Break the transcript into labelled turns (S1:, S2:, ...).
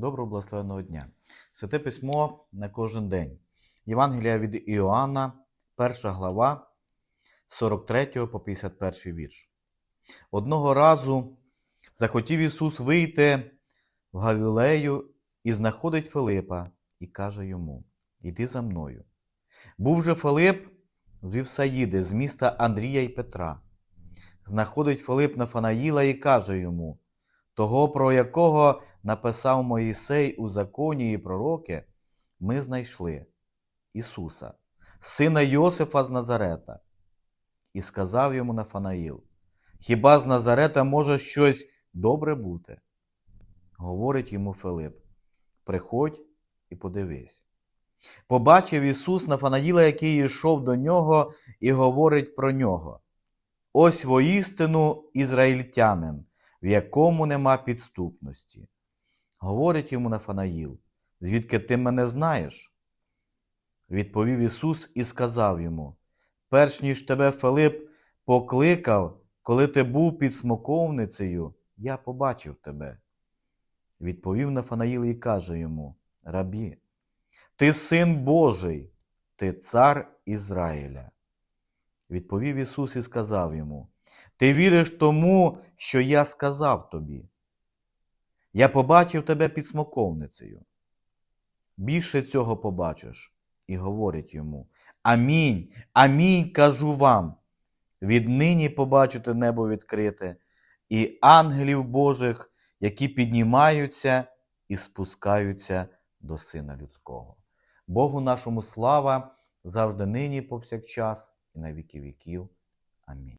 S1: Доброго благословенного дня. Святе письмо на кожен день. Євангелія від Іоанна, 1 глава, 43 по 51 вірш. Одного разу захотів Ісус вийти в Галілею і знаходить Филипа і каже йому: Іди за мною. Був же Филип з Вівсаїди, з міста Андрія і Петра. Знаходить Филип Нафанаїла і каже йому: того, про якого написав Моїсей у законі і пророки, ми знайшли Ісуса, сина Йосифа з Назарета. І сказав йому Нафанаїл: Хіба з Назарета може щось добре бути? Говорить йому Филип: Приходь і подивись. Побачив Ісус Нафанаїла, який йшов до нього, і говорить про нього. Ось воістину ізраїльтянин, в якому нема підступності. Говорить йому Нафанаїл, звідки ти мене знаєш? Відповів Ісус і сказав йому: Перш ніж тебе Филип покликав, коли ти був під смоковницею, я побачив тебе. Відповів Нафанаїл і каже йому: Рабі, ти син Божий, ти цар Ізраїля. Відповів Ісус і сказав йому: Ти віриш тому, що я сказав тобі. Я побачив тебе під смоковницею. Більше цього побачиш, і говорить йому: Амінь, амінь кажу вам. Віднині побачите небо відкрите, і ангелів Божих, які піднімаються і спускаються до Сина Людського. Богу нашому слава завжди нині, повсякчас, і на віки віків. Амінь.